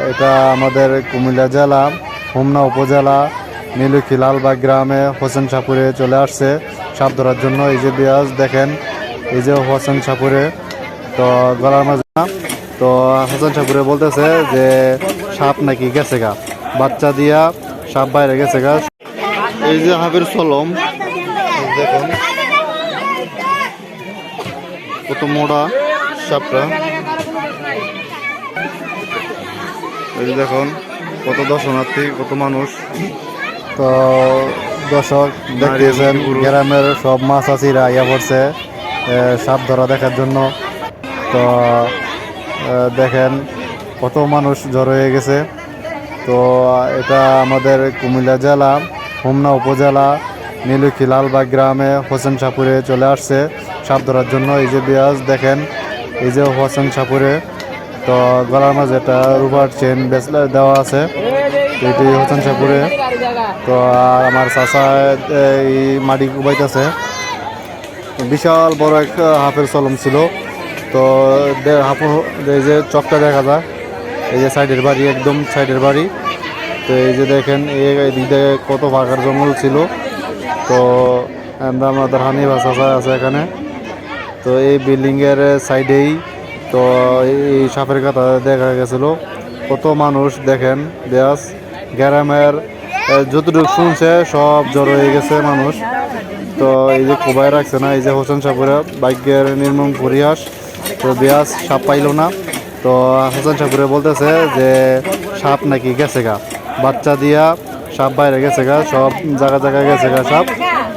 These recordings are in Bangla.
এটা আমাদের কুমিল্লা জেলা, হোমনা উপজেলা, নীলুখি লালবাগ গ্রামে হোসেন সাপুরে চলে আসছে। সাপ ধরার জন্য এই যে বিয়াজ দেখেন, এই যে হোসেন সাপুরে, তো গলার মাঝে তো হোসেন সাপুরে বলতেছে যে সাপ নাকি গেছে গা। বাচ্চা দিয়া সাপ বাইরে গেছে গা। এই যে হাফের সলম দেখুন। কত মোড়া সাপটা। এই দেখুন কত দর্শনার্থী কত মানুষ। তো দর্শক দেখতেছেন গ্রামের সব মাছ আছিরা ইয়া পড়ছে সাপ ধরা দেখার জন্য। তো দেখেন কত মানুষ জড়ো হয়ে গেছে। তো এটা আমাদের কুমিল্লা জেলা হোমনা উপজেলা নীলুখি লালবাগ গ্রামে হোসেন সাপুরে চলে আসছে সাপ ধরার জন্য। এই যে বিয়াজ দেখেন এই যে হোসেন সাপুরে তো গলার মাঝে একটা রুবার চেন বেসলে দেওয়া আছে। এটি হোসেন সাপুরে তো আর আমার চাষা এই মাটি কুবাইতেছে বিশাল বড় একটা হাফের চলম ছিল। তো হাফ এই যে চকটা দেখা যায়। এই যে সাইডের বাড়ি, একদম সাইডের বাড়ি। তো এই যে দেখেন, এই দিয়ে কত ফাঁকার জঙ্গল ছিল। তো আমাদের হানি ভাষা আছে এখানে। তো এই বিল্ডিংয়ের সাইডেই তো এই সাপের কথা দেখা গেছিল। কত মানুষ দেখেন ব্যাস গ্রামের যতটুকু শুনছে, সব জড়ো হয়ে গেছে মানুষ। তো এই যে কোবাই রাখছে না, এই যে হোসেন সাপুরে বাইকের নির্মম পরিহাস। তো ব্যাস সাপ পাইলো না। তো হোসেন সাপুরে বলতেছে যে, সাপ নাকি গেছে গা। বাচ্চা দিয়া সাপ বাইরে গেছে গা, সব জায়গা জায়গায় গেছে গা সাপ।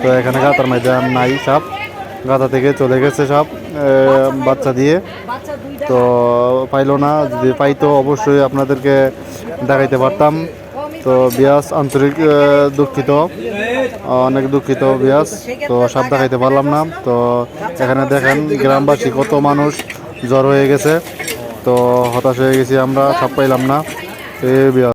তো এখানে গাতার ময়দান নাই সাপ। গাতা থেকে চলে গেছে সাপ। বাচ্চা দিয়ে। তো পাইলো না, যদি পাইতো অবশ্যই আপনাদেরকে দেখাইতে পারতাম। তো বিয়াস আন্তরিক দুঃখিত। অনেক দুঃখিত বিয়াস। তো সাপ দেখাইতে পারলাম না। তো এখানে দেখেন, গ্রামবাসী কত মানুষ জ্বর হয়ে গেছে। তো হতাশ হয়ে গেছি আমরা, সাপ পাইলাম না। এই বিয়াস।